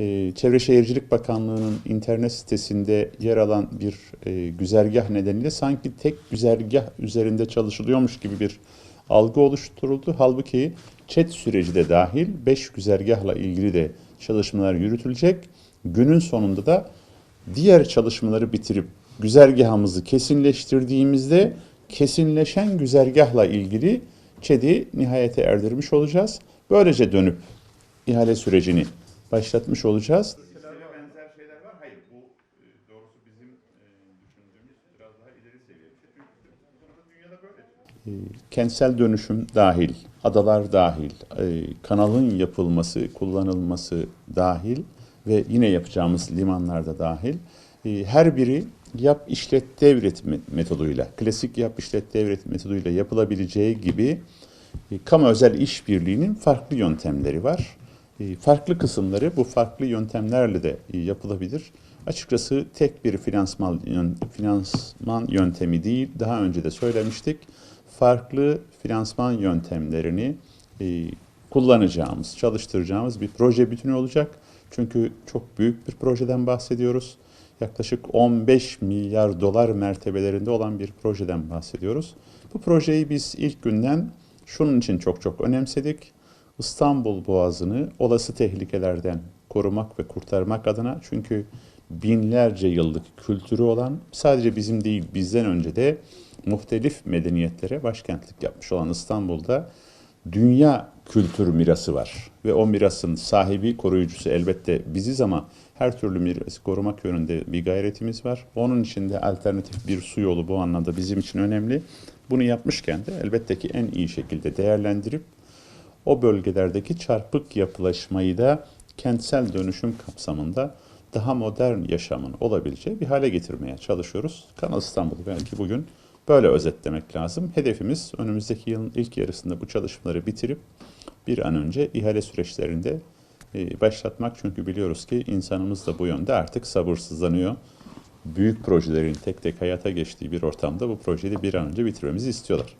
Ee, Çevre Şehircilik Bakanlığı'nın internet sitesinde yer alan bir e, güzergah nedeniyle sanki tek güzergah üzerinde çalışılıyormuş gibi bir algı oluşturuldu. Halbuki ÇED süreci de dahil 5 güzergahla ilgili de çalışmalar yürütülecek. Günün sonunda da diğer çalışmaları bitirip güzergahımızı kesinleştirdiğimizde kesinleşen güzergahla ilgili ÇED'i nihayete erdirmiş olacağız. Böylece dönüp ihale sürecini başlatmış olacağız. e, e, şey. Böyle. Kentsel dönüşüm dahil, adalar dahil, e, kanalın yapılması, kullanılması dahil ve yine yapacağımız limanlarda dahil e, her biri yap işlet devret me- metoduyla, klasik yap işlet devret metoduyla yapılabileceği gibi e, kamu özel işbirliğinin farklı yöntemleri var. E, Farklı kısımları bu farklı yöntemlerle de e, yapılabilir. Açıkçası tek bir finansman, finansman yöntemi değil, daha önce de söylemiştik. Farklı finansman yöntemlerini e, kullanacağımız, çalıştıracağımız bir proje bütünü olacak. Çünkü çok büyük bir projeden bahsediyoruz. Yaklaşık 15 milyar dolar mertebelerinde olan bir projeden bahsediyoruz. Bu projeyi biz ilk günden şunun için çok çok önemsedik. İstanbul Boğazı'nı olası tehlikelerden korumak ve kurtarmak adına çünkü binlerce yıllık kültürü olan sadece bizim değil bizden önce de muhtelif medeniyetlere başkentlik yapmış olan İstanbul'da dünya kültür mirası var. Ve o mirasın sahibi, koruyucusu elbette biziz ama her türlü mirası korumak yönünde bir gayretimiz var. Onun için de alternatif bir su yolu bu anlamda bizim için önemli. Bunu yapmışken de elbette ki en iyi şekilde değerlendirip o bölgelerdeki çarpık yapılaşmayı da kentsel dönüşüm kapsamında daha modern yaşamın olabileceği bir hale getirmeye çalışıyoruz. Kanal İstanbul'u belki bugün böyle özetlemek lazım. Hedefimiz önümüzdeki yılın ilk yarısında bu çalışmaları bitirip bir an önce ihale süreçlerinde e, başlatmak. Çünkü biliyoruz ki insanımız da bu yönde artık sabırsızlanıyor. Büyük projelerin tek tek hayata geçtiği bir ortamda bu projeyi bir an önce bitirmemizi istiyorlar.